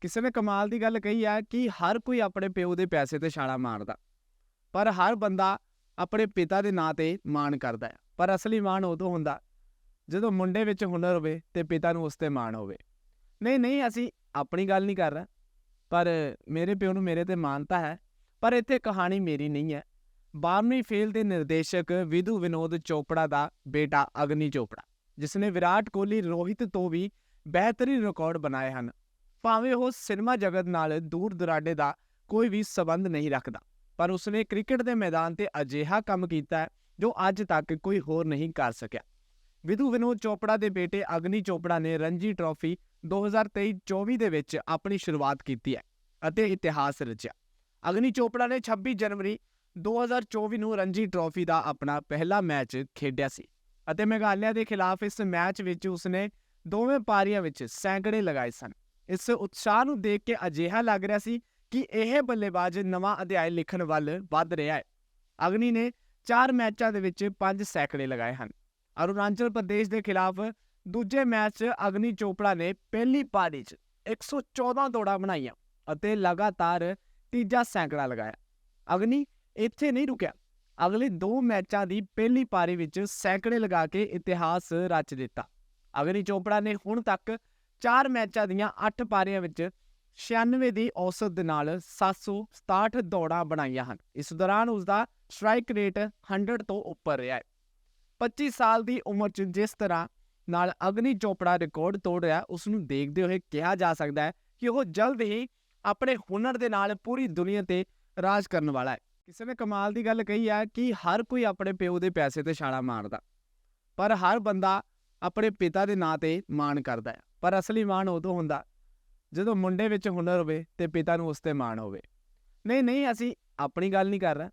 ਕਿਸੇ ਨੇ ਕਮਾਲ ਦੀ ਗੱਲ ਕਹੀ ਆ ਕਿ ਹਰ ਕੋਈ ਆਪਣੇ ਪਿਓ ਦੇ ਪੈਸੇ ਤੇ ਛਾਲਾ ਮਾਰਦਾ। ਪਰ ਹਰ ਬੰਦਾ ਆਪਣੇ ਪਿਤਾ ਦੇ ਨਾਂ ਤੇ ਮਾਣ ਕਰਦਾ ਹੈ। ਪਰ ਅਸਲੀ ਮਾਣ ਉਦੋਂ ਹੁੰਦਾ ਜਦੋਂ ਮੁੰਡੇ ਵਿੱਚ ਹੁਨਰ ਹੋਵੇ ਤੇ ਪਿਤਾ ਨੂੰ ਉਸ ਤੇ ਮਾਣ ਹੋਵੇ। ਨਹੀਂ ਨਹੀਂ, ਅਸੀਂ ਆਪਣੀ ਗੱਲ ਨਹੀਂ ਕਰ ਰਹੇ। ਪਰ ਮੇਰੇ ਪਿਓ ਨੂੰ ਮੇਰੇ ਤੇ ਮਾਨਤਾ ਹੈ। ਪਰ ਇੱਥੇ ਕਹਾਣੀ ਮੇਰੀ ਨਹੀਂ ਹੈ। 12ਵੀਂ ਫੇਲ ਦੇ ਨਿਰਦੇਸ਼ਕ ਵਿਧੂ ਵਿਨੋਦ ਚੋਪੜਾ ਦਾ ਬੇਟਾ ਅਗਨੀ ਚੋਪੜਾ ਜਿਸ ਨੇ ਵਿਰਾਟ ਕੋਹਲੀ ਰੋਹਿਤ ਤੋਂ ਵੀ ਬਿਹਤਰੀਨ ਰਿਕਾਰਡ ਬਣਾਏ ਹਨ। ਭਾਵੇਂ ਉਹ ਸਿਨੇਮਾ ਜਗਤ ਨਾਲ ਦੂਰ ਦੁਰਾਡੇ ਦਾ ਕੋਈ ਵੀ ਸਬੰਧ ਨਹੀਂ ਰੱਖਦਾ, ਪਰ ਉਸਨੇ ਕ੍ਰਿਕਟ ਦੇ ਮੈਦਾਨ ਤੇ ਅਜਿਹਾ ਕੰਮ ਕੀਤਾ ਹੈ, ਜੋ ਅੱਜ ਤੱਕ ਕੋਈ ਹੋਰ ਨਹੀਂ ਕਰ ਸਕਿਆ। ਵਿਧੂ ਵਿਨੋਦ ਚੋਪੜਾ ਦੇ ਬੇਟੇ ਅਗਨੀ ਚੋਪੜਾ ਨੇ ਰਣਜੀ ਟਰਾਫੀ 2023-24 ਦੇ ਵਿੱਚ ਆਪਣੀ ਸ਼ੁਰੂਆਤ ਕੀਤੀ ਹੈ ਅਤੇ ਇਤਿਹਾਸ ਰਚਿਆ। ਅਗਨੀ ਚੋਪੜਾ ਨੇ 26 ਜਨਵਰੀ 2024 ਨੂੰ ਰਣਜੀ ਟਰਾਫੀ ਦਾ ਆਪਣਾ ਪਹਿਲਾ ਮੈਚ ਖੇਡਿਆ ਸੀ ਅਤੇ ਮੇਘਾਲਿਆ ਦੇ ਖਿਲਾਫ ਇਸ ਮੈਚ ਵਿੱਚ ਉਸਨੇ ਦੋਵੇਂ ਪਾਰੀਆਂ ਵਿੱਚ ਸੈਂਕੜੇ ਲਗਾਏ ਸਨ। ਇਸ ਉਤਸ਼ਾਹ ਨੂੰ ਦੇਖ ਕੇ ਅਜਿਹਾ ਲੱਗ ਰਿਹਾ ਸੀ ਕਿ ਇਹ ਬੱਲੇਬਾਜ਼ ਨਵਾਂ ਅਧਿਆਇ ਲਿਖਣ ਵੱਲ ਵੱਧ ਰਿਹਾ ਹੈ। ਅਗਨੀ ਨੇ 4 ਮੈਚਾਂ ਦੇ ਵਿੱਚ 5 ਸੈਂਕੜੇ ਲਗਾਏ ਹਨ। ਅਰੁਣਾਚਲ ਪ੍ਰਦੇਸ਼ ਦੇ ਖਿਲਾਫ ਦੂਜੇ ਮੈਚ 'ਚ ਅਗਨੀ ਚੋਪੜਾ ਨੇ ਪਹਿਲੀ ਪਾਰੀ 'ਚ 114 ਦੌੜਾਂ ਬਣਾਈਆਂ ਅਤੇ ਲਗਾਤਾਰ ਤੀਜਾ ਸੈਂਕੜਾ ਲਗਾਇਆ। ਅਗਨੀ ਇੱਥੇ ਨਹੀਂ ਰੁਕਿਆ। ਅਗਲੇ ਦੋ ਮੈਚਾਂ ਦੀ ਪਹਿਲੀ ਪਾਰੀ ਵਿੱਚ ਸੈਂਕੜੇ ਲਗਾ ਕੇ ਇਤਿਹਾਸ ਰਚ ਦਿੱਤਾ। ਅਗਨੀ ਚੋਪੜਾ ਨੇ ਹੁਣ ਤੱਕ 4 ਮੈਚਾਂ ਦੀਆਂ 8 ਪਾਰੀਆਂ ਵਿੱਚ 96 ਦੀ ਔਸਤ ਦੇ ਨਾਲ 767 ਦੌੜਾਂ ਬਣਾਈਆਂ ਹਨ। ਇਸ ਦੌਰਾਨ ਉਸ ਦਾ ਸਟ੍ਰਾਈਕ ਰੇਟ 100 ਤੋਂ ਉੱਪਰ ਰਿਹਾ ਹੈ। 25 ਸਾਲ ਦੀ ਉਮਰ 'ਚ ਜਿਸ ਤਰ੍ਹਾਂ ਨਾਲ ਅਗਨੀ ਚੋਪੜਾ ਰਿਕਾਰਡ ਤੋੜ ਰਿਹਾ ਉਸ ਨੂੰ ਦੇਖਦੇ ਹੋਏ ਕਿਹਾ ਜਾ ਸਕਦਾ ਹੈ ਕਿ ਉਹ ਜਲਦ ਹੀ ਆਪਣੇ ਹੁਨਰ ਦੇ ਨਾਲ ਪੂਰੀ ਦੁਨੀਆ ਤੇ ਰਾਜ ਕਰਨ ਵਾਲਾ ਹੈ। ਕਿਸੇ ਨੇ ਕਮਾਲ ਦੀ ਗੱਲ ਕਹੀ ਹੈ ਕਿ ਹਰ ਕੋਈ ਆਪਣੇ ਪਿਓ ਦੇ ਪੈਸੇ ਤੇ ਛਾਲਾ ਮਾਰਦਾ, ਪਰ ਹਰ ਬੰਦਾ ਆਪਣੇ ਪਿਤਾ ਦੇ ਨਾਂ ਤੇ ਮਾਣ ਕਰਦਾ ਹੈ। ਪਰ ਅਸਲੀ ਮਾਣ ਉਦੋਂ ਹੁੰਦਾ ਜਦੋਂ ਮੁੰਡੇ ਵਿੱਚ ਹੁਨਰ ਹੋਵੇ ਤੇ ਪਿਤਾ ਨੂੰ ਉਸ ਤੇ ਮਾਣ ਹੋਵੇ। ਨਹੀਂ ਨਹੀਂ, ਅਸੀਂ ਆਪਣੀ ਗੱਲ ਨਹੀਂ ਕਰ ਰਹੇ।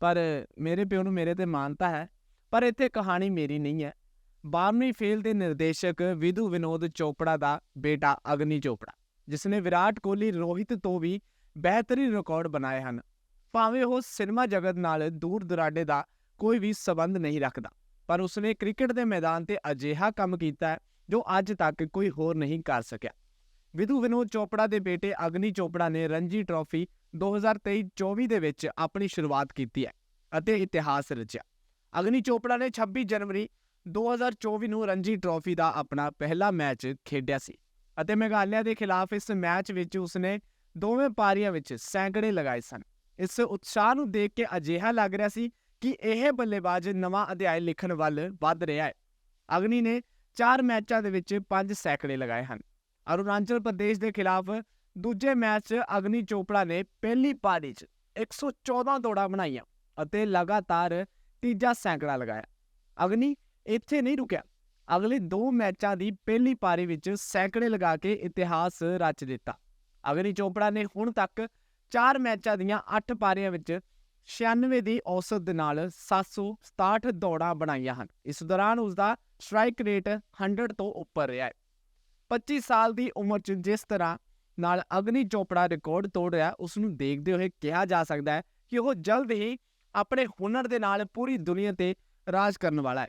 ਪਰ ਮੇਰੇ ਪਿਓ ਨੂੰ ਮੇਰੇ ਤੇ ਮਾਨਤਾ ਹੈ, ਪਰ ਇੱਥੇ ਕਹਾਣੀ ਮੇਰੀ ਨਹੀਂ ਹੈ। 12ਵੀਂ ਫੇਲ ਦੇ ਨਿਰਦੇਸ਼ਕ ਵਿਧੂ ਵਿਨੋਦ ਚੋਪੜਾ ਦਾ ਬੇਟਾ ਅਗਨੀ ਚੋਪੜਾ, ਜਿਸ ਨੇ ਵਿਰਾਟ ਕੋਹਲੀ, ਰੋਹਿਤ ਤੋਂ ਵੀ ਬਿਹਤਰੀਨ ਰਿਕਾਰਡ ਬਣਾਏ ਹਨ। ਭਾਵੇਂ ਉਹ ਸਿਨੇਮਾ ਜਗਤ ਨਾਲ ਦੂਰ ਦੁਰਾਡੇ ਦਾ ਕੋਈ ਵੀ ਸਬੰਧ ਨਹੀਂ ਰੱਖਦਾ। ਪਰ ਉਸਨੇ ਕ੍ਰਿਕਟ ਦੇ ਮੈਦਾਨ ਤੇ ਅਜਿਹਾ ਕੰਮ ਕੀਤਾ ਜੋ ਅੱਜ ਤੱਕ ਕੋਈ ਹੋਰ ਨਹੀਂ ਕਰ ਸਕਿਆ। ਵਿਧੂ ਵਿਨੋਦ ਚੋਪੜਾ ਦੇ ਬੇਟੇ ਅਗਨੀ ਚੋਪੜਾ ਨੇ ਰਣਜੀ ਟਰਾਫੀ 2023-24 ਦੇ ਵਿੱਚ ਆਪਣੀ ਸ਼ੁਰੂਆਤ ਕੀਤੀ ਹੈ ਅਤੇ ਇਤਿਹਾਸ ਰਚਿਆ। ਅਗਨੀ ਚੋਪੜਾ ਨੇ 26 ਜਨਵਰੀ 2024 ਨੂੰ ਰਣਜੀ ਟਰਾਫੀ ਦਾ ਆਪਣਾ ਪਹਿਲਾ ਮੈਚ ਖੇਡਿਆ ਸੀ ਅਤੇ ਮੇਘਾਲਿਆ ਦੇ ਖਿਲਾਫ ਇਸ ਮੈਚ ਵਿੱਚ ਉਸਨੇ ਦੋਵੇਂ ਪਾਰੀਆਂ ਵਿੱਚ ਸੈਂਕੜੇ ਲਗਾਏ ਸਨ। ਇਸ ਉਤਸ਼ਾਹ ਨੂੰ ਦੇਖ ਕੇ ਅਜਿਹਾ ਲੱਗ ਰਿਹਾ ਸੀ ਕਿ ਇਹ ਬੱਲੇਬਾਜ਼ ਨਵਾਂ ਅਧਿਆਇ ਲਿਖਣ ਵੱਲ ਵੱਧ ਰਿਹਾ ਹੈ। ਅਗਨੀ ਨੇ 4 ਮੈਚਾਂ ਦੇ ਵਿੱਚ 5 ਸੈਂਕੜੇ ਲਗਾਏ ਹਨ। ਅਰੁਣਾਚਲ ਪ੍ਰਦੇਸ਼ ਦੇ ਖਿਲਾਫ ਦੂਜੇ ਮੈਚ 'ਚ ਅਗਨੀ ਚੋਪੜਾ ਨੇ ਪਹਿਲੀ ਪਾਰੀ 'ਚ 114 ਦੌੜਾਂ ਬਣਾਈਆਂ ਅਤੇ ਲਗਾਤਾਰ ਤੀਜਾ ਸੈਂਕੜਾ ਲਗਾਇਆ। ਅਗਨੀ ਇੱਥੇ ਨਹੀਂ ਰੁਕਿਆ। ਅਗਲੇ ਦੋ ਮੈਚਾਂ ਦੀ ਪਹਿਲੀ ਪਾਰੀ ਵਿੱਚ ਸੈਂਕੜੇ ਲਗਾ ਕੇ ਇਤਿਹਾਸ ਰਚ ਦਿੱਤਾ। ਅਗਨੀ ਚੋਪੜਾ ਨੇ ਹੁਣ ਤੱਕ 4 ਮੈਚਾਂ ਦੀਆਂ 8 ਪਾਰੀਆਂ ਵਿੱਚ 96 ਦੀ ਔਸਤ ਦੇ ਨਾਲ 767 ਦੌੜਾਂ ਬਣਾਈਆਂ ਹਨ। ਇਸ ਦੌਰਾਨ ਉਸ ਦਾ ਸਟ੍ਰਾਈਕ ਰੇਟ 100 ਤੋਂ ਉੱਪਰ ਰਿਹਾ ਹੈ। 25 ਸਾਲ ਦੀ ਉਮਰ 'ਚ ਜਿਸ ਤਰ੍ਹਾਂ ਨਾਲ ਅਗਨੀ ਚੋਪੜਾ ਰਿਕਾਰਡ ਤੋੜ ਰਿਹਾ ਉਸ ਨੂੰ ਦੇਖਦੇ ਹੋਏ ਕਿਹਾ ਜਾ ਸਕਦਾ ਹੈ ਕਿ ਉਹ ਜਲਦ ਹੀ ਆਪਣੇ ਹੁਨਰ ਦੇ ਨਾਲ ਪੂਰੀ ਦੁਨੀਆ ਤੇ ਰਾਜ ਕਰਨ ਵਾਲਾ ਹੈ।